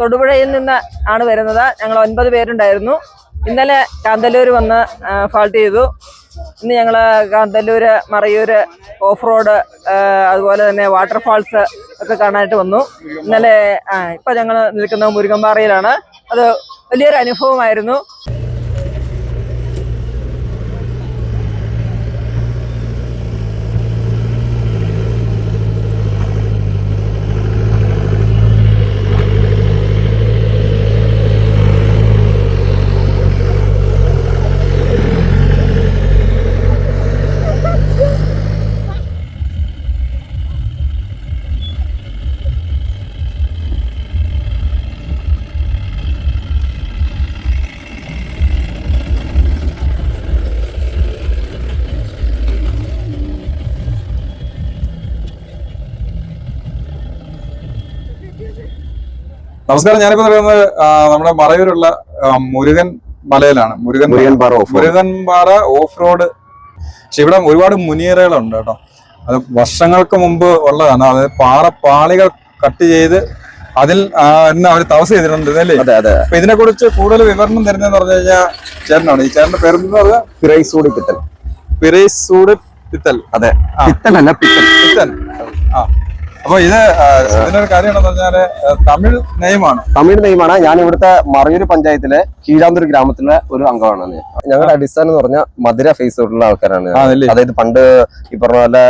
തൊടുപുഴയിൽ നിന്ന് ആണ് വരുന്നത്. ഞങ്ങൾ ഒൻപത് പേരുണ്ടായിരുന്നു. ഇന്നലെ കാന്തല്ലൂർ വന്ന് ഫാൾട്ട് ചെയ്തു. ഇന്ന് ഞങ്ങൾ കാന്തല്ലൂർ മറയൂര് ഓഫ് റോഡ് അതുപോലെ തന്നെ വാട്ടർഫാൾസ് ഒക്കെ കാണാനായിട്ട് വന്നു. ഇന്നലെ ഇപ്പൊ ഞങ്ങൾ നിൽക്കുന്നത് മുരുകമ്പാറയിലാണ് അത് വലിയൊരു അനുഭവമായിരുന്നു. നമസ്കാരം ഞാനിപ്പോ പറയുന്നത് നമ്മുടെ മറയൂരുള്ള മുരുകൻ മലയിലാണ്. മുരുകൻ മുരുകൻ പാറ ഓഫ് മുരുകൻ പാറ ഓഫ് റോഡ്. പക്ഷെ ഇവിടെ ഒരുപാട് മുനിയറകളുണ്ട് കേട്ടോ. അത് വർഷങ്ങൾക്ക് മുമ്പ് ഉള്ളതാണ്. അത് പാറ പാളികൾ കട്ട് ചെയ്ത് അതിൽ അവർ തപസ് ചെയ്തിട്ടുണ്ട് അല്ലേ? അതെ അതെ. അപ്പൊ ഇതിനെ കുറിച്ച് കൂടുതൽ വിവരണം തരുന്നതെന്ന് പറഞ്ഞു കഴിഞ്ഞാൽ ചേട്ടനാണ്. ഈ ചേട്ടന്റെ പേര് പിറൈസൂടി പിത്തൽ പിറൈസൂട് പിത്തൽ. അതെ. പിത്തലല്ല പിത്തൽ പിത്തൽ ആ. അപ്പൊ ഇത് ഇതിനൊരു കാര്യം എന്താണെന്ന് പറഞ്ഞാൽ തമിഴ് നെയ്മാണ്. തമിഴ് നെയ്മാണ്. ഞാൻ ഇവിടുത്തെ മറയൂർ പഞ്ചായത്തിലെ കീഴാന്തൂർ ഗ്രാമത്തിലെ ഒരു അംഗമാണ്. ഞങ്ങളുടെ അടിസ്ഥാനം എന്ന് പറഞ്ഞാൽ മധുര ഫേസ് ഉള്ള ആൾക്കാരാണ് അതായത് പണ്ട് ഈ പറഞ്ഞ പോലെ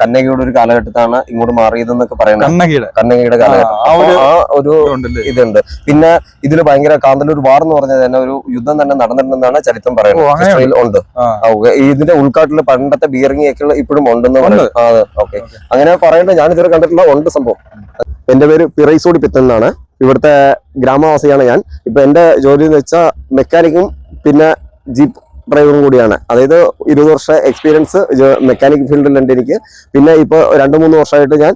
കന്നകിയുടെ ഒരു കാലഘട്ടത്താണ് ഇങ്ങോട്ട് മാറിയതെന്നൊക്കെ പറയുന്നത്. കന്നകിയുടെ കന്നകയുടെ കാലഘട്ടം. ആ, ഒരു- ഇതുണ്ട്. പിന്നെ ഇതിൽ ഭയങ്കര കാന്തല്ലൂർ വാർ എന്ന് പറഞ്ഞത് തന്നെ ഒരു യുദ്ധം തന്നെ നടന്നിട്ടുണ്ടെന്നാണ് ചരിത്രം പറയുന്നത്. ഉണ്ട്. ഇതിന്റെ ഉൾക്കാട്ടിൽ പണ്ടത്തെ ബിയറിംഗ് ഒക്കെ ഇപ്പോഴും ഉണ്ടെന്ന് പറയുന്നത്. ഓക്കെ. അങ്ങനെ പറയേണ്ടത് ഞാൻ ഇതുവരെ കണ്ടിട്ടുള്ള ഉണ്ട് സംഭവം. എന്റെ പേര് പിറൈസോടി പിത്തൻ എന്നാണ്. ഇവിടുത്തെ ഗ്രാമവാസിയാണ് ഞാൻ. ഇപ്പൊ എന്റെ ജോലി എന്ന് വെച്ചാൽ മെക്കാനിക്കും പിന്നെ ജീപ്പ് ഡ്രൈവറും കൂടിയാണ്. അതായത് ഇരുപത് വർഷ എക്സ്പീരിയൻസ് മെക്കാനിക് ഫീൽഡിലുണ്ട് എനിക്ക്. പിന്നെ ഇപ്പൊ രണ്ട് മൂന്ന് വർഷമായിട്ട് ഞാൻ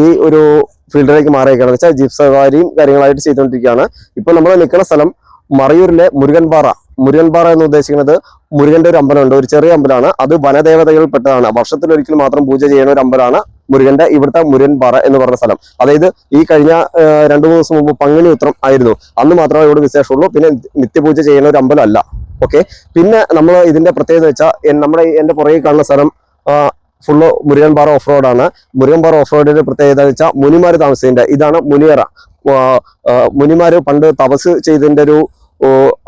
ഈ ഒരു ഫീൽഡിലേക്ക് മാറിയേക്കാണെന്ന് വെച്ചാൽ ജീപ്പ് സവാരിയും കാര്യങ്ങളായിട്ട് ചെയ്തുകൊണ്ടിരിക്കുകയാണ്. ഇപ്പൊ നമ്മൾ നിൽക്കുന്ന സ്ഥലം മറയൂരിലെ മുരുകൻപാറ. മുരുകൻപാറ എന്ന് ഉദ്ദേശിക്കുന്നത് മുരുകന്റെ ഒരു അമ്പലമുണ്ട്. ഒരു ചെറിയ അമ്പലമാണ്. അത് വനദേവതകളിൽപ്പെട്ടതാണ് വർഷത്തിൽ ഒരിക്കൽ മാത്രം പൂജ ചെയ്യുന്ന ഒരു അമ്പലമാണ്. മുരുകന്റെ ഇവിടുത്തെ മുരുകൻപാറ എന്ന് പറഞ്ഞ സ്ഥലം. അതായത് ഈ കഴിഞ്ഞ രണ്ടു മൂന്ന് ദിവസം മുമ്പ് പങ്ങിനി ഉത്രം ആയിരുന്നു. അന്ന് മാത്രമേ ഇവിടെ വിശേഷമുള്ളൂ. പിന്നെ നിത്യപൂജ ചെയ്യുന്ന ഒരു അമ്പലമല്ല ഓക്കെ പിന്നെ നമ്മൾ ഇതിന്റെ പ്രത്യേകത വെച്ചാൽ നമ്മുടെ എന്റെ പുറകെ കാണുന്ന സ്ഥലം ഫുള്ള് മുരുകൻ പാറ ഓഫ് റോഡാണ് മുരുകൻ പാറ ഓഫ് റോഡിന്റെ പ്രത്യേകത വെച്ചാൽ മുനിമാര് താമസിച്ചതിന്റെ ഇതാണ് മുനിയറ. മുനിമാര് പണ്ട് തപസ് ചെയ്തതിന്റെ ഒരു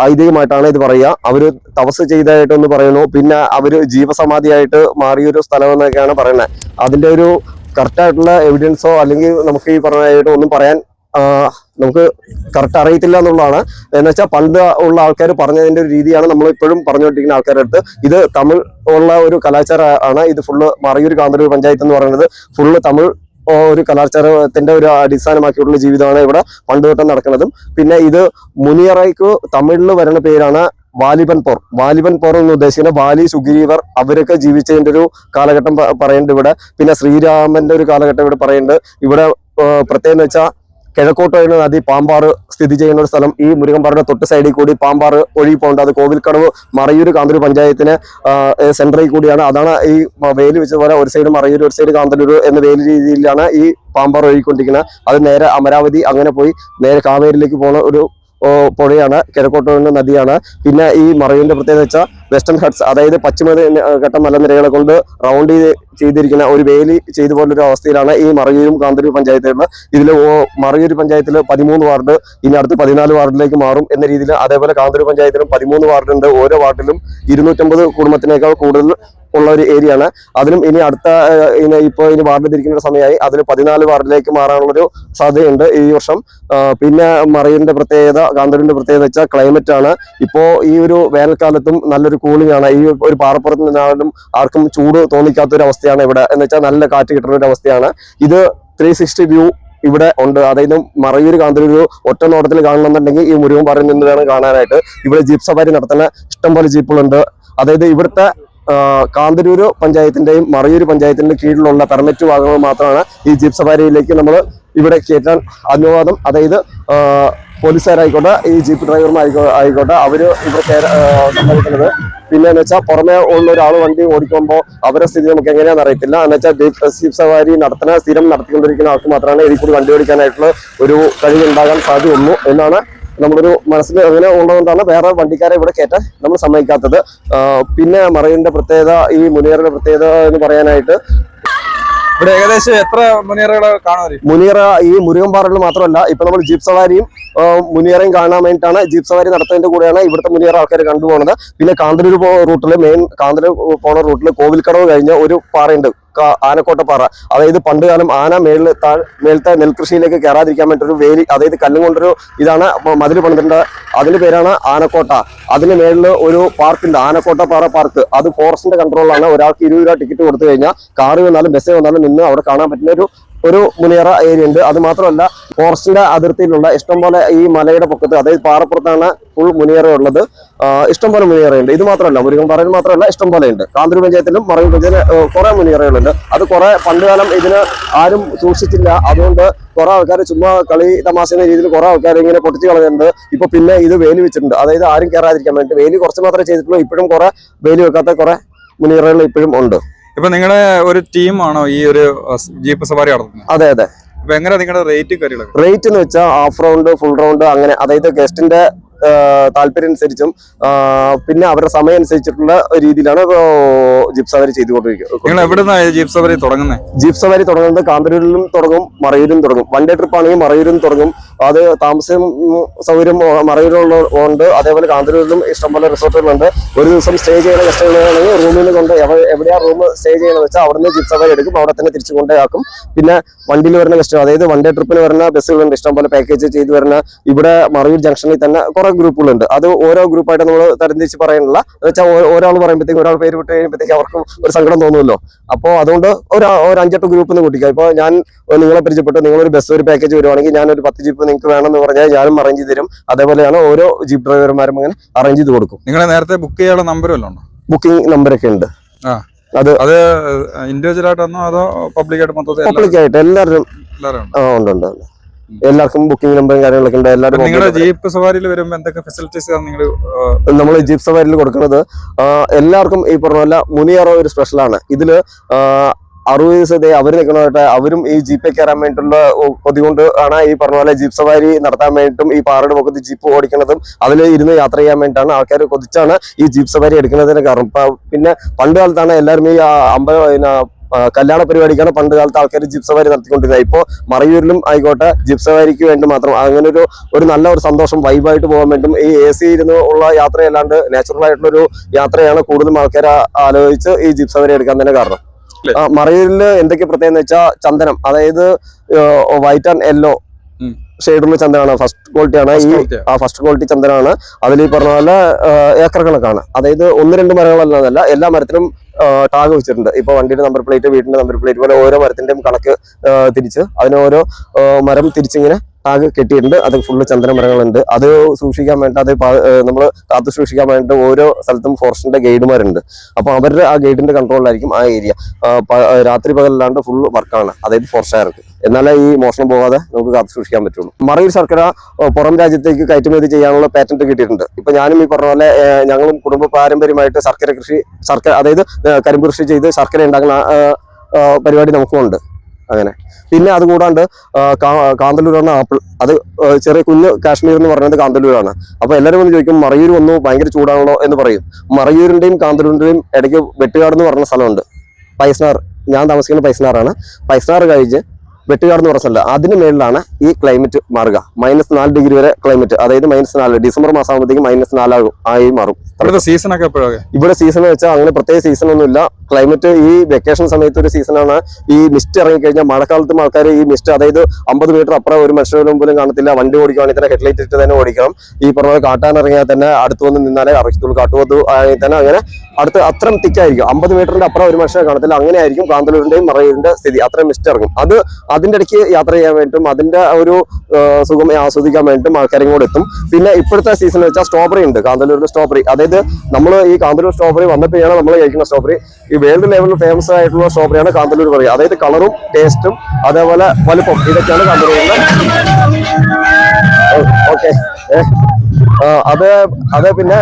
ഐതിഹ്യമായിട്ടാണ് ഇത് പറയുക. അവർ തപസ് ചെയ്തതായിട്ടൊന്ന് പറയുന്നു. പിന്നെ അവർ ജീവസമാധിയായിട്ട് മാറിയൊരു സ്ഥലം എന്നൊക്കെയാണ് പറയുന്നത്. അതിന്റെ ഒരു കറക്റ്റ് ആയിട്ടുള്ള എവിഡൻസോ അല്ലെങ്കിൽ നമുക്ക് ഈ പറഞ്ഞതായിട്ട് ഒന്നും പറയാൻ നമുക്ക് കറക്റ്റ് അറിയത്തില്ല എന്നുള്ളതാണ്. എന്ന് വെച്ചാൽ പണ്ട് ഉള്ള ആൾക്കാർ പറഞ്ഞതിന്റെ ഒരു രീതിയാണ് നമ്മൾ ഇപ്പോഴും പറഞ്ഞുകൊണ്ടിരിക്കുന്ന ആൾക്കാരുടെ അടുത്ത്. ഇത് തമിഴ് ഉള്ള ഒരു കലാചാരമാണ് ഇത് ഫുള്ള് മറയൂർ കാന്തരൂർ പഞ്ചായത്ത് എന്ന് പറയുന്നത്. ഫുള്ള് തമിഴ് ഒരു കലാചാരത്തിന്റെ ഒരു അടിസ്ഥാനമാക്കിയിട്ടുള്ള ജീവിതമാണ് ഇവിടെ പണ്ട് തൊട്ട് നടക്കുന്നതും. പിന്നെ ഇത് മുനിയറയ്ക്ക് തമിഴിൽ വരുന്ന പേരാണ് വാലിബൻ പോർ. വാലിബൻ പോർ എന്ന് ഉദ്ദേശിക്കുന്നത് വാലി സുഗ്രീവർ അവരൊക്കെ ജീവിച്ചതിന്റെ ഒരു കാലഘട്ടം പറയുന്നുണ്ട് ഇവിടെ. പിന്നെ ശ്രീരാമന്റെ ഒരു കാലഘട്ടം ഇവിടെ പറയുന്നുണ്ട്. ഇവിടെ പ്രത്യേകം വെച്ചാൽ കിഴക്കോട്ട് വരുന്ന നദി പാമ്പാറ് സ്ഥിതി ചെയ്യുന്ന ഒരു സ്ഥലം. ഈ മുരുകമ്പാറയുടെ തൊട്ട് സൈഡിൽ കൂടി പാമ്പാറ് ഒഴുകി പോകേണ്ടത് അത് കോവിൽക്കടവ് മറയൂർ കാന്തല്ലൂർ പഞ്ചായത്തിന് സെന്ററിൽ കൂടിയാണ്. അതാണ് ഈ വേലി വെച്ച പോലെ ഒരു സൈഡ് മറയൂർ ഒരു സൈഡ് കാന്തല്ലൂർ എന്ന വേലി രീതിയിലാണ് ഈ പാമ്പാറ് ഒഴുകിക്കൊണ്ടിരിക്കുന്നത്. അത് നേരെ അമരാവതി അങ്ങനെ പോയി നേരെ കാവേരിയിലേക്ക് പോകുന്ന ഒരു പുഴയാണ് കിഴക്കോട്ട് വരുന്ന നദിയാണ്. പിന്നെ ഈ മറയൂരിന്റെ പ്രത്യേകത വെച്ചാൽ വെസ്റ്റേൺ ഹട്ട്സ് അതായത് പശ്ചിമ ഘട്ട മലനിരകളെ കൊണ്ട് റൗണ്ട് ചെയ്ത് ചെയ്തിരിക്കുന്ന ഒരു വേലി ചെയ്ത പോലൊരു അവസ്ഥയിലാണ് ഈ മറയൂരും കാന്തല്ലൂർ പഞ്ചായത്തുകൾ ഇതിൽ മറയൂർ പഞ്ചായത്തിൽ പതിമൂന്ന് വാർഡ് ഇനി അടുത്ത് പതിനാല് വാർഡിലേക്ക് മാറും എന്ന രീതിയിൽ അതേപോലെ കാന്തരൂർ പഞ്ചായത്തിലും പതിമൂന്ന് വാർഡുണ്ട്. ഓരോ വാർഡിലും ഇരുന്നൂറ്റമ്പത് കുടുംബത്തിനേക്കാൾ കൂടുതൽ ഉള്ള ഒരു ഏരിയ ആണ് അതിലും ഇനി അടുത്ത ഇപ്പോൾ ഇനി വാർഡ് തിരിക്കുന്ന സമയമായി അതിൽ പതിനാല് വാർഡിലേക്ക് മാറാനുള്ളൊരു സാധ്യതയുണ്ട് ഈ വർഷം. പിന്നെ മറയൂരിന്റെ പ്രത്യേകത കാന്തരൂരിന്റെ പ്രത്യേകത വെച്ചാൽ ക്ലൈമറ്റ് ആണ്. ഇപ്പോൾ ഈ ഒരു വേനൽക്കാലത്തും നല്ലൊരു കൂളിംഗ് ആണ്. ഈ ഒരു പാറപ്പുറത്ത് നിന്നാലും ആർക്കും ചൂട് തോന്നിക്കാത്ത ഒരു അവസ്ഥയാണ് ഇവിടെ. എന്ന് വെച്ചാൽ നല്ല കാറ്റ് കിട്ടുന്ന ഒരു അവസ്ഥയാണ്. ഇത് ത്രീ സിക്സ്റ്റി വ്യൂ ഇവിടെ ഉണ്ട്. അതായത് മറയൂർ കാന്തല്ലൂർ ഒറ്റ നോട്ടത്തിൽ കാണണമെന്നുണ്ടെങ്കിൽ ഈ മുരുകൻ പാറയിൽ നിന്ന് വേണം കാണാനായിട്ട്. ഇവിടെ ജീപ്പ് സവാരി നടത്തുന്ന ഇഷ്ടംപോലെ ജീപ്പുകളുണ്ട്. അതായത് ഇവിടുത്തെ ആ, കാന്തല്ലൂര് പഞ്ചായത്തിന്റെയും മറയൂർ പഞ്ചായത്തിന്റെ കീഴിലുള്ള പെർമിറ്റ് ഭാഗങ്ങൾ മാത്രമാണ് ഈ ജീപ്പ് സഫാരിയിലേക്ക് നമ്മൾ ഇവിടെ കയറ്റാൻ അനുവാദം. അതായത് പോലീസുകാരായിക്കോട്ടെ ഈ ജീപ്പ് ഡ്രൈവർമാർ ആയിക്കോട്ടെ അവർ സമ്മതിക്കുന്നത് പിന്നെ എന്ന് വെച്ചാൽ പുറമേ ഉള്ള ഒരാൾ വണ്ടി ഓടിക്കുമ്പോൾ അവരുടെ സ്ഥിതി നമുക്ക് എങ്ങനെയാണെന്ന് അറിയത്തില്ല. എന്ന് വെച്ചാൽ ജീപ്പ് സവാരി നടത്തുന്ന സ്ഥിരം നടത്തിക്കൊണ്ടിരിക്കുന്ന ആൾക്ക് മാത്രമാണ് ഇതിൽ കൂടി വണ്ടി ഓടിക്കാനായിട്ടുള്ള ഒരു കഴിവ് ഉണ്ടാകാൻ സാധ്യതയുള്ളൂ എന്നാണ് നമ്മളൊരു മനസ്സിൽ അങ്ങനെ ഉള്ളതുകൊണ്ടാണ് വേറെ വണ്ടിക്കാരെ ഇവിടെ കയറ്റാൻ നമ്മൾ സമ്മതിക്കാത്തത്. പിന്നെ മറയിന്റെ പ്രത്യേകത ഈ മുനിയറിന്റെ പ്രത്യേകത എന്ന് പറയാനായിട്ട് ഇവിടെ ഏകദേശം എത്ര മുനിയറകളെ കാണുമല്ലോ മുനിയറ ഈ മുരുകൻപാറകളിൽ മാത്രമല്ല ഇപ്പൊ നമ്മൾ ജീപ്പ് സവാരിയും മുനിയറയും കാണാൻ വേണ്ടിയിട്ടാണ് ജീപ്പ് സവാരി നടത്തുന്നതിന്റെ കൂടെയാണ് ഇവിടുത്തെ മുനിയറ ആൾക്കാർ കണ്ടുപോകുന്നത് പിന്നെ കാന്തല്ലൂർ പോ റൂട്ടിൽ മെയിൻ കാന്തല്ലൂർ പോണ റൂട്ടിൽ കോവിൽക്കടവ് കഴിഞ്ഞ ഒരു പാറയുണ്ട്. ആനക്കോട്ടപ്പാറ അതായത് പണ്ട് കാലം ആന മേളിൽ താഴെ മേളത്തെ നെൽകൃഷിയിലേക്ക് കയറാതിരിക്കാൻ വേണ്ടി ഒരു വേലി അതായത് കല്ലും കൊണ്ടൊരു ഇതാണ് മതിൽ പണിതിട്ടുണ്ട് അതിന്റെ പേരാണ് ആനക്കോട്ട. അതിന് മേളിൽ ഒരു പാർക്കുണ്ട് ആനക്കോട്ട പാറ പാർക്ക്. അത് ഫോറസ്റ്റിന്റെ കൺട്രോളിലാണ്. ഒരാൾക്ക് ഇരുപത് രൂപ ടിക്കറ്റ് കൊടുത്തു കഴിഞ്ഞാൽ കാറ് വന്നാലും ബസ് വന്നാലും നിന്ന് അവിടെ കാണാൻ പറ്റുന്ന ഒരു ഒരു മുനിയറ ഏരിയ ഉണ്ട്. അത് മാത്രമല്ല ഫോറസ്റ്റിന്റെ അതിർത്തിയിലുള്ള ഇഷ്ടംപോലെ ഈ മലയുടെ പൊക്കത്ത് അതായത് പാറപ്പുറത്താണ് ഫുൾ മുനിയറ ഉള്ളത്. ഇഷ്ടംപോലെ മുനിയറയുണ്ട്. ഇത് മാത്രമല്ല മുരുകം പാറയിൽ മാത്രമല്ല ഇഷ്ടംപോലെ ഉണ്ട്. കാന്തൂർ പഞ്ചായത്തിലും മറയൂർ പഞ്ചായത്തിലും കുറെ മുനിയറകളുണ്ട്. അത് കുറെ പണ്ട് കാലം ഇതിന് ആരും സൂക്ഷിച്ചില്ല. അതുകൊണ്ട് കുറെ ആൾക്കാർ ചുമ്മാ കളി തമാശ എന്ന രീതിയിൽ കുറെ ആൾക്കാർ ഇങ്ങനെ പൊട്ടിച്ച് കളഞ്ഞിട്ടുണ്ട് ഇപ്പൊ പിന്നെ ഇത് വേലി വെച്ചിട്ടുണ്ട്. അതായത് ആരും കയറാതിരിക്കാൻ വേണ്ടി വേലി കുറച്ച് മാത്രമേ ചെയ്തിട്ടുള്ളൂ. ഇപ്പോഴും കുറെ വേലി വെക്കാത്ത കുറെ മുനിയറകൾ ഇപ്പോഴും ഉണ്ട്. ഇപ്പൊ നിങ്ങളെ ഒരു ടീമാണോ ഈ ഒരു ജീപ്പ് സവാരി നടത്തുന്നത്? അതെ അതെ. അപ്പൊ നിങ്ങളുടെ റേറ്റ് കാര്യങ്ങളൊക്കെ റേറ്റ് എന്ന് വെച്ചാൽ ഹാഫ് റൗണ്ട് ഫുൾ റൗണ്ട് അങ്ങനെ. അതായത് ഗസ്റ്റിന്റെ താല്പര്യം അനുസരിച്ചും പിന്നെ അവരുടെ സമയം അനുസരിച്ചിട്ടുള്ള രീതിയിലാണ് ജിപ്പ് സവാരി ചെയ്തുകൊണ്ടിരിക്കുന്നത് ജീപ്പ് സവാരി തുടങ്ങുന്നത് ജീപ്പ് സവാരി തുടങ്ങുന്നത് കാന്തല്ലൂരിലും തുടങ്ങും മറയൂരും തുടങ്ങും. വൺ ഡേ ട്രിപ്പ് ആണെങ്കിൽ മറയൂരും തുടങ്ങും. അത് താമസം സൗകര്യം മറയൂരിലുള്ള ഉണ്ട്. അതേപോലെ കാന്തരൂരിലും ഇഷ്ടംപോലെ റിസോർട്ടുകളുണ്ട്. ഒരു ദിവസം സ്റ്റേ ചെയ്യുന്ന ഗസ്റ്റുകളാണെങ്കിൽ റൂമിൽ കൊണ്ട് എവ- എവിടെയാ റൂം സ്റ്റേ ചെയ്യണമെന്ന് വെച്ചാൽ അവിടെ നിന്ന് ജീപ്പ് എടുക്കും. അവിടെ തന്നെ തിരിച്ചു കൊണ്ടേക്കും പിന്നെ വണ്ടിയിൽ വരുന്ന ഗസ്റ്റുകൾ അതായത് വൺ ഡേ ട്രിപ്പിന് വരുന്ന ബസ്സുകളുണ്ട്. ഇഷ്ടംപോലെ പാക്കേജ് ചെയ്ത് വരുന്ന ഇവിടെ മറയൂർ ജംഗ്ഷനിൽ തന്നെ കുറെ ഗ്രൂപ്പുകളുണ്ട്. അത് ഓരോ ഗ്രൂപ്പായിട്ട് നമ്മൾ തരംതിരിച്ച് പറയാനുള്ള വെച്ചാൽ ഒരാൾ പറയുമ്പോഴത്തേക്കും ഒരാൾ പേര് വിട്ട് കഴിയുമ്പോഴത്തേക്കും അവർക്ക് ഒരു സങ്കടം തോന്നുമല്ലോ. അപ്പോൾ അതുകൊണ്ട് ഒരു ഒരു അഞ്ചെട്ട് ഗ്രൂപ്പ് നിന്ന് കൂട്ടിക്കാം. ഇപ്പോൾ ഞാൻ നിങ്ങളെ പരിചയപ്പെട്ടു. നിങ്ങളൊരു ബസ് ഒരു പാക്കേജ് വരുവാണെങ്കിൽ ഞാനൊരു പത്ത് ജീപ്പ് നിങ്ങൾക്ക് വേണമെന്ന് പറഞ്ഞാൽ ഞാനും അറേഞ്ച് ചെയ്ത് തരും. അതേപോലെയാണ് ഓരോ ജീപ്പ് ഡ്രൈവർമാരും അങ്ങനെ അറേഞ്ച് ചെയ്ത് കൊടുക്കും. നിങ്ങളെ നേരത്തെ ബുക്ക് ചെയ്യാനുള്ള നമ്പർ വല്ലതും ഉണ്ടോ? ബുക്കിംഗ് നമ്പറൊക്കെ ഉണ്ട്. അത് അത് ഇൻഡിവിജ്വൽ ആയിട്ടാണോ അതോ പബ്ലിക് ആയിട്ട് മൊത്തത്തിൽ പബ്ലിക് ആയിട്ട് എല്ലാവരും ആ ഉണ്ട് ഉണ്ട്. എല്ലാവർക്കും ബുക്കിംഗ് നമ്പറും കാര്യങ്ങളൊക്കെ ഉണ്ട്. എല്ലാവരും നിങ്ങളുടെ ജീപ്പ് സവാരിയിൽ വരുമ്പോൾ എന്തൊക്കെ ഫെസിലിറ്റീസ് ആണ് നിങ്ങൾ നമ്മൾ ജീപ്പ് സവാരിയിൽ കൊടുക്കുന്നത് എല്ലാവർക്കും ഈ പറഞ്ഞ പോലെ മുനിയറോ ഒരു സ്പെഷ്യലാണ് ഇതിൽ ആ, അറുപത് ദിവസത്തെ അവർ നിൽക്കുന്നതായിട്ട് അവരും ഈ ജീപ്പേ കയറാൻ വേണ്ടിയിട്ടുള്ള കൊതി കൊണ്ട് ആണ് ഈ പറഞ്ഞ പോലെ ജീപ്പ് സവാരി നടത്താൻ വേണ്ടിയിട്ടും ഈ പാറയുടെ മുഖത്ത് ജീപ്പ് ഓടിക്കുന്നതും അതിൽ ഇരുന്ന് യാത്ര ചെയ്യാൻ വേണ്ടിയിട്ടാണ് ആൾക്കാർ കൊതിച്ചാണ് ഈ ജീപ്പ് സവാരി എടുക്കുന്നതിന് കാരണം. പിന്നെ പണ്ട് കാലത്താണ് എല്ലാവരും ഈ ആ, കല്യാണ പരിപാടിക്കാണ് പണ്ട് കാലത്ത് ആൾക്കാർ ജീപ്പ് സവാരി നടത്തിക്കൊണ്ടിരുന്നത്. ഇപ്പോൾ മറയൂരിലും ആയിക്കോട്ടെ ജീപ്പ് സവാരിക്ക് വേണ്ടി മാത്രം അങ്ങനെ ഒരു ഒരു നല്ല ഒരു സന്തോഷം വൈബായിട്ട് പോകാൻ വേണ്ടും ഈ എ സി ഇരുന്ന് ഉള്ള യാത്രയല്ലാണ്ട് നാച്ചുറൽ ആയിട്ടുള്ള ഒരു യാത്രയാണ് കൂടുതലും ആൾക്കാർ ആലോചിച്ച് ഈ ജീപ്പ് സവാരി എടുക്കാൻ തന്നെ കാരണം. മറയൂരിൽ എന്തൊക്കെ പ്രത്യേകത വെച്ചാൽ ചന്ദനം. അതായത് വൈറ്റ് ആൻഡ് യെല്ലോ. ഷെയ്ഡുള്ള ചന്ദനാണ് ഫസ്റ്റ് ക്വാളിറ്റി ആണ്. ഈ ആ. ഫസ്റ്റ് ക്വാളിറ്റി ചന്ദനാണ് അതിൽ ഈ പറഞ്ഞ പോലെ ഏക്കർ കണക്കാണ് അതായത് ഒന്ന് രണ്ട് മരങ്ങളല്ലാന്നല്ല എല്ലാ മരത്തിനും ടാഗ് വെച്ചിട്ടുണ്ട്. ഇപ്പൊ വണ്ടിയുടെ നമ്പർ പ്ലേറ്റ് വീടിന്റെ നമ്പർ പ്ലേറ്റ് പോലെ ഓരോ മരത്തിന്റെയും കണക്ക് തിരിച്ച് അതിന് ഓരോ മരം തിരിച്ചിങ്ങനെ ടാഗ് കെട്ടിയിട്ടുണ്ട്. അത് ഫുള്ള് ചന്ദന മരങ്ങളുണ്ട് അത് സൂക്ഷിക്കാൻ വേണ്ടി അത് നമ്മൾ കാത്തു സൂക്ഷിക്കാൻ വേണ്ടി ഓരോ സ്ഥലത്തും ഫോറസ്റ്റിന്റെ ഗൈഡുമാരുണ്ട്. അപ്പൊ അവരുടെ ആ ഗൈഡിന്റെ കൺട്രോളിലായിരിക്കും ആ ഏരിയ രാത്രി പകലല്ലാണ്ട് ഫുൾ വർക്കാണ് അതായത് ഫോറസ്റ്റുകാർക്ക് എന്നാലേ ഈ മോഷണം പോകാതെ നമുക്ക് കാത്തു സൂക്ഷിക്കാൻ പറ്റുള്ളൂ. മറയൂർ ശർക്കര പുറം രാജ്യത്തേക്ക് കയറ്റുമതി ചെയ്യാനുള്ള പാറ്റന്റ് കിട്ടിയിട്ടുണ്ട്. ഇപ്പൊ ഞാനും ഈ പറഞ്ഞ പോലെ ഞങ്ങളും കുടുംബ പാരമ്പര്യമായിട്ട് ശർക്കര കൃഷി ശർക്കര അതായത് കരിമ്പ് കൃഷി ചെയ്ത് ശർക്കര ഉണ്ടാക്കുന്ന പരിപാടി നമുക്കുണ്ട് അങ്ങനെ. പിന്നെ അതുകൂടാണ്ട് കാന്തല്ലൂരാണ് ആപ്പിൾ അത് ചെറിയ കുഞ്ഞ് കാശ്മീർ എന്ന് പറയുന്നത് കാന്തല്ലൂരാണ്. അപ്പോൾ എല്ലാവരും വന്ന് ചോദിക്കും മറയൂർ വന്നു ഭയങ്കര ചൂടാണല്ലോ എന്ന് പറയും. മറയൂരിന്റെയും കാന്തല്ലൂരിന്റെയും ഇടയ്ക്ക് വെട്ടുകാട് എന്ന് പറഞ്ഞ സ്ഥലമുണ്ട്. പൈസനാർ ഞാൻ താമസിക്കുന്ന പൈസനാറാണ്. പൈസനാർ കഴിച്ച് വെട്ടുകാട് എന്ന് പറഞ്ഞ സ്ഥലം. അതിന് മേളിലാണ് ഈ ക്ലൈമറ്റ് മാറുക. മൈനസ് നാല് ഡിഗ്രി വരെ ക്ലൈമറ്റ്. അതായത് മൈനസ് നാല്. ഡിസംബർ മാസം ആകുമ്പോഴത്തേക്കും മൈനസ് നാലാകും ആയി മാറും. സീസൺ ഒക്കെ ഇവിടെ സീസൺ വെച്ചാൽ അങ്ങനെ പ്രത്യേക സീസൺ ഒന്നുമില്ല. ക്ലൈമറ്റ് ഈ വെക്കേഷൻ സമയത്ത് ഒരു സീസണാണ് ഈ മിസ്റ്റ് ഇറങ്ങിക്കഴിഞ്ഞാൽ മഴക്കാലത്തും ആൾക്കാർ ഈ മിസ്റ്റ് അതായത് അമ്പത് മീറ്റർ അപ്പുറം ഒരു മനുഷ്യരും പോലും കാണത്തില്ല. വണ്ടി ഓടിക്കുകയാണെങ്കിൽ തന്നെ ഹെഡ്ലൈറ്റ് ഇട്ട് തന്നെ ഓടിക്കണം. ഈ പറഞ്ഞ കാട്ടാൻ ഇറങ്ങിയാൽ തന്നെ അടുത്ത് വന്ന് നിന്നാലേ അറിയത്തുള്ളൂ കാട്ടുപോത്തു ആണെങ്കിൽ തന്നെ അങ്ങനെ അടുത്ത് അത്രയും തിക്കായിരിക്കും അമ്പത് മീറ്ററിന്റെ അപ്പുറം ഒരു മനുഷ്യരെ കാണത്തില്ല. അങ്ങനെ ആയിരിക്കും കാന്തലൂരിന്റെയും മറയൂരിന്റെ സ്ഥിതി. അത്രയും മിസ്റ്റ് ഇറങ്ങും. അത് അതിന്റെ ഇടയ്ക്ക് യാത്ര ചെയ്യാൻ വേണ്ടിയിട്ടും അതിന്റെ ഒരു സുഖം ആസ്വദിക്കാൻ വേണ്ടിയിട്ടും ആൾക്കാരും കൂടെ എത്തും. പിന്നെ ഇപ്പോഴത്തെ സീസൺ വെച്ചാൽ സ്ട്രോബറി ഉണ്ട്. കാന്തലൂരിന്റെ സ്ട്രോബറി അതായത് നമ്മൾ ഈ കാന്തലൂർ സ്ട്രോബറി വന്നപ്പോഴാണ് നമ്മൾ കഴിക്കുന്ന സ്ട്രോബറി വേൾഡ് ലെവലിൽ ഫേമസ് ആയിട്ടുള്ള സ്ട്രോബെറിയാണ് കാന്തല്ലൂർ പറയുക. അതായത് കളറും ടേസ്റ്റും അതേപോലെ വലുപ്പം. ഇതൊക്കെയാണ് കാന്തല്ലൂരിന്റെ ഓക്കെ അത് അത് പിന്നെ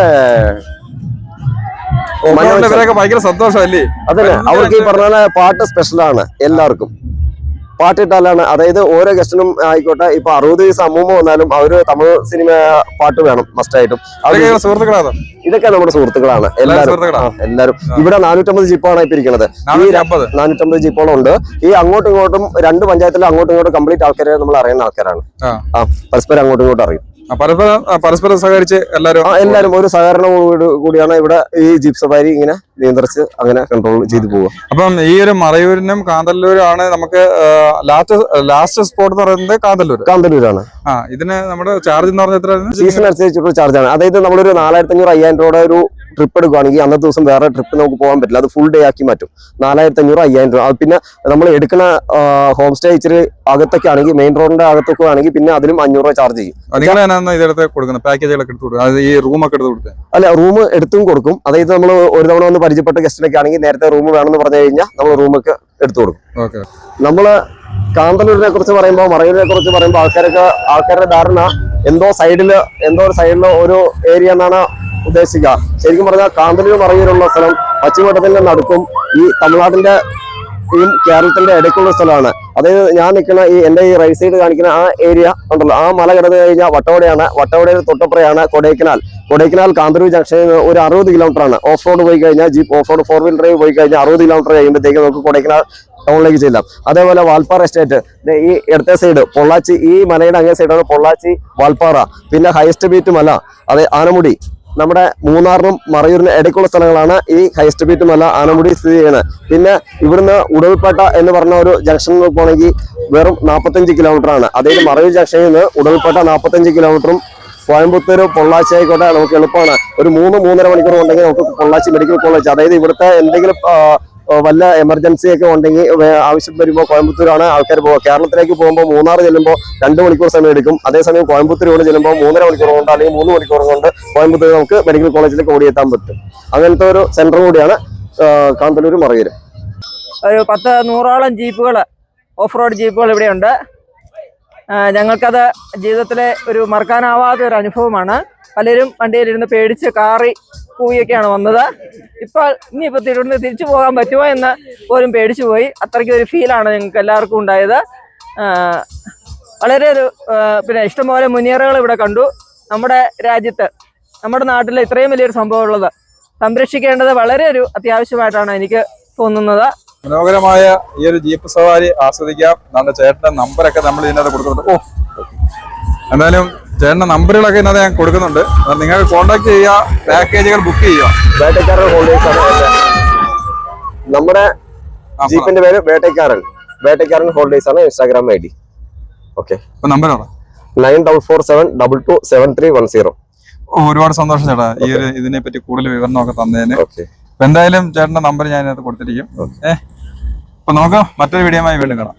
ഭയങ്കര സന്തോഷമല്ലേ? അതന്നെ. അവർക്ക് ഈ പറഞ്ഞ പാട്ട് പാട്ട് സ്പെഷ്യലാണ് എല്ലാവർക്കും. പാട്ടിട്ടാലാണ്. അതായത് ഓരോ ഗസ്റ്റിനും ആയിക്കോട്ടെ ഇപ്പൊ അറുപത് ദിവസം അമ്മൂമ്മ വന്നാലും അവർ തമിഴ് സിനിമ പാട്ട് വേണം മസ്റ്റായിട്ടും സുഹൃത്തുക്കളാണ്. ഇതൊക്കെ നമ്മുടെ സുഹൃത്തുക്കളാണ്. എല്ലാവരും? എല്ലാവരും. ഇവിടെ നാനൂറ്റമ്പത് ജീപ്പാണ് ഇപ്പൊ ഇരിക്കുന്നത്. നാനൂറ്റമ്പത്. ജീപ്പോളം ഉണ്ട് ഈ അങ്ങോട്ടും ഇങ്ങോട്ടും രണ്ട് പഞ്ചായത്തിലും അങ്ങോട്ടും ഇങ്ങോട്ടും കംപ്ലീറ്റ് ആൾക്കാരെ നമ്മൾ അറിയുന്ന ആൾക്കാരാണ്. ആ പരസ്പരം അങ്ങോട്ടും ഇങ്ങോട്ടും അറിയും. പരസ്പരം സഹകരിച്ച് എല്ലാവരും എല്ലാവരും ഒരു സഹകരണത്തോടു കൂടിയാണ് ഇവിടെ ഈ ജീപ്പ് സഫാരി ഇങ്ങനെ നിയന്ത്രിച്ച് അങ്ങനെ കൺട്രോൾ ചെയ്തു പോവുക. അപ്പം ഈ ഒരു മറയൂരിനും കാന്തല്ലൂരും ആണ് നമുക്ക് ലാസ്റ്റ് ലാസ്റ്റ് സ്പോട്ട് എന്ന് പറയുന്നത് കാന്തല്ലൂർ. കാന്തല്ലൂരാണ്. ആ ഇതിന് നമ്മുടെ ചാർജ് എന്ന് പറഞ്ഞാൽ സീസൺ അനുസരിച്ചുള്ള ചാർജാണ് അതായത് നമ്മളൊരു നാലായിരത്തി അഞ്ഞൂറ് അയ്യായിരം രൂപയുടെ ഒരു ട്രിപ്പ് എടുക്കുകയാണെങ്കിൽ അന്നത്തെ ദിവസം വേറെ ട്രിപ്പ് നമുക്ക് പോകാൻ പറ്റില്ല. അത് ഫുൾ ഡേ ആക്കി മാറ്റും. നാലായിരത്തി അഞ്ഞൂറ് അയ്യായിരം രൂപ. പിന്നെ നമ്മൾ എടുക്കുന്ന ഹോം സ്റ്റേ ഇച്ചിരി അകത്തൊക്കെ ആണെങ്കിൽ മെയിൻ റോഡിന്റെ അകത്തൊക്കെ ആണെങ്കിൽ പിന്നെ അതിലും അഞ്ഞൂറ് രൂപ ചാർജ് ചെയ്യും. അല്ല റൂം എടുത്തും കൊടുക്കും. അതായത് നമ്മൾ ഒരു തവണ ഒന്ന് പരിചയപ്പെട്ട ഗസ്റ്റിനൊക്കെ ആണെങ്കിൽ നേരത്തെ റൂം വേണമെന്ന് പറഞ്ഞു കഴിഞ്ഞാൽ നമ്മൾ റൂമൊക്കെ എടുത്തു കൊടുക്കും. നമ്മൾ കാന്തല്ലൂരിനെ കുറിച്ച് പറയുമ്പോൾ മറയൂരിനെ കുറിച്ച് പറയുമ്പോൾ ആൾക്കാരൊക്കെ ആൾക്കാരുടെ ധാരണ എന്തോ സൈഡിൽ എന്തോ ഒരു സൈഡിൽ ഒരു ഏരിയ എന്നാണ് ഉദ്ദേശിക്കുക. ശരിക്കും പറഞ്ഞാൽ കാന്തല്ലൂർ മറയൂരുള്ള സ്ഥലം പശ്ചിമഘട്ടത്തിന്റെ നടുക്കും ഈ തമിഴ്നാട്ടിന്റെ ഈ കേരളത്തിന്റെ ഇടയ്ക്കുള്ള സ്ഥലമാണ്. അതായത് ഞാൻ നിൽക്കുന്ന ഈ എന്റെ ഈ റൈറ്റ് സൈഡ് കാണിക്കുന്ന ആ ഏരിയ ഉണ്ടല്ലോ. ആ മല കിടന്നു കഴിഞ്ഞാൽ വട്ടവടയാണ്. വട്ടവടയുടെ തൊട്ടപ്പുറയാണ് കൊടൈക്കനാൽ. കൊടൈക്കനാൽ കാന്തരൂർ ജംഗ്ഷനിൽ നിന്ന് ഒരു അറുപത് കിലോമീറ്റർ ആണ്. ഓഫ് റോഡ് പോയി കഴിഞ്ഞാൽ jeep off road four wheeler drive പോയി കഴിഞ്ഞാൽ അറുപത് കിലോമീറ്റർ കഴിയുമ്പോഴത്തേക്ക് നമുക്ക് കൊടൈക്കനാൽ ടൗണിലേക്ക് ചെല്ലാം. അതേപോലെ വാൽപ്പാറ എസ്റ്റേറ്റ് ഈ ഇടത്തെ സൈഡ് പൊള്ളാച്ചി ഈ മലയുടെ അങ്ങേ സൈഡാണ് പൊള്ളാച്ചി വാൽപ്പാറ. പിന്നെ ഹയസ്റ്റ് ബീറ്റ് മല. അതെ ആനമുടി. നമ്മുടെ മൂന്നാറിനും മറയൂരിനും ഇടയ്ക്കുള്ള സ്ഥലങ്ങളാണ് ഈ ഹൈസ്റ്റ് ബീറ്റ് മല ആനമുടി സ്ഥിതി ചെയ്യുന്നത്. പിന്നെ ഇവിടുന്ന് ഉടൽപേട്ട എന്ന് പറഞ്ഞ ഒരു ജംഗ്ഷനിൽ പോകണമെങ്കിൽ വെറും നാൽപ്പത്തഞ്ച് കിലോമീറ്റർ ആണ്. അതായത് മറയൂർ ജംഗ്ഷനിൽ നിന്ന് ഉടൽപേട്ട നാൽപ്പത്തഞ്ച് കിലോമീറ്ററും കോയമ്പത്തൂർ പൊള്ളാച്ചി ആയിക്കോട്ടെ നമുക്ക് എളുപ്പമാണ്. ഒരു മൂന്ന് മൂന്നര മണിക്കൂർ ഉണ്ടെങ്കിൽ നമുക്ക് പൊള്ളാച്ചി മെഡിക്കൽ കോളേജ് അതായത് ഇവിടുത്തെ എന്തെങ്കിലും വല്ല എമർജൻസി ഒക്കെ ഉണ്ടെങ്കിൽ ആവശ്യം വരുമ്പോൾ കോയമ്പത്തൂരാണ് ആൾക്കാർ പോകുക കേരളത്തിലേക്ക് പോകുമ്പോൾ മൂന്നാർ ചെല്ലുമ്പോൾ രണ്ട് മണിക്കൂർ സമയം എടുക്കും അതേസമയം കോയമ്പത്തൂർ കൊണ്ട് ചെല്ലുമ്പോൾ മൂന്നര മണിക്കൂർ കൊണ്ട് അല്ലെങ്കിൽ മൂന്ന് മണിക്കൂർ കൊണ്ട് കോയമ്പത്തൂർ നമുക്ക് മെഡിക്കൽ കോളേജിലേക്ക് ഓടിയെത്താൻ പറ്റും. അങ്ങനത്തെ ഒരു സെന്റർ കൂടിയാണ് കാന്തല്ലൂർ മറയൂർ ഒരു പത്ത് നൂറോളം ജീപ്പുകൾ ഓഫ് റോഡ് ജീപ്പുകൾ ഇവിടെയുണ്ട്. ഞങ്ങൾക്കത് ജീവിതത്തിലെ ഒരു മറക്കാനാവാത്ത ഒരു അനുഭവമാണ്. പലരും വണ്ടിയിലിരുന്ന് പേടിച്ച് കാറി പോവുകയൊക്കെയാണ് വന്നത്. ഇപ്പോൾ ഇനിയിപ്പോൾ തിരുവനന്തപുരം തിരിച്ചു പോകാൻ പറ്റുമോ എന്ന് പോലും പേടിച്ചു പോയി. അത്രയ്ക്ക് ഒരു ഫീലാണ് ഞങ്ങൾക്ക് എല്ലാവർക്കും ഉണ്ടായത്. വളരെ ഒരു പിന്നെ ഇഷ്ടംപോലെ മുന്നേറുകൾ ഇവിടെ കണ്ടു. നമ്മുടെ രാജ്യത്ത് നമ്മുടെ നാട്ടിൽ ഇത്രയും വലിയൊരു സംഭവമുള്ളത് സംരക്ഷിക്കേണ്ടത് വളരെ ഒരു അത്യാവശ്യമായിട്ടാണ് എനിക്ക് തോന്നുന്നത്. മനോഹരമായ ഈ ഒരു ജീപ്പ് സവാരി ആസ്വദിക്കാം. നമ്മുടെ ചേട്ടന്റെ നമ്പറൊക്കെ നമ്മൾ ഇതിനകത്ത് കൊടുക്കുന്നുണ്ട്. ഓ എന്തായാലും ചേട്ടന്റെ നമ്പറുകളൊക്കെ ഇതിനകത്ത് ഞാൻ കൊടുക്കുന്നുണ്ട്. നിങ്ങൾ കോൺടാക്ട് ചെയ്യുക പാക്കേജുകൾ ബുക്ക് ചെയ്യുക വേട്ടക്കാരൻ ഹോൾഡേഴ്സ്. നമ്മുടെ ജീപ്പിന്റെ പേര് വേട്ടക്കാരൻ. വേട്ടക്കാരൻ ഹോൾഡേഴ്സ് ആണ് Instagram I D. Okay. Number nine double four seven double two seven three one zero. ഓ, ഒരുപാട് സന്തോഷം ചേട്ടാ. ഈ ഒരു ഇതിനെ പറ്റി കൂടുതൽ വിവരണമൊക്കെ തന്നതിന്. എന്തായാലും ചേട്ടന്റെ നമ്പർ ഞാൻ ഇതിനകത്ത് കൊടുത്തിരിക്കും. ഏഹ് അപ്പൊ നമുക്ക് മറ്റൊരു വീഡിയോയുമായി വീണ്ടും കാണാം.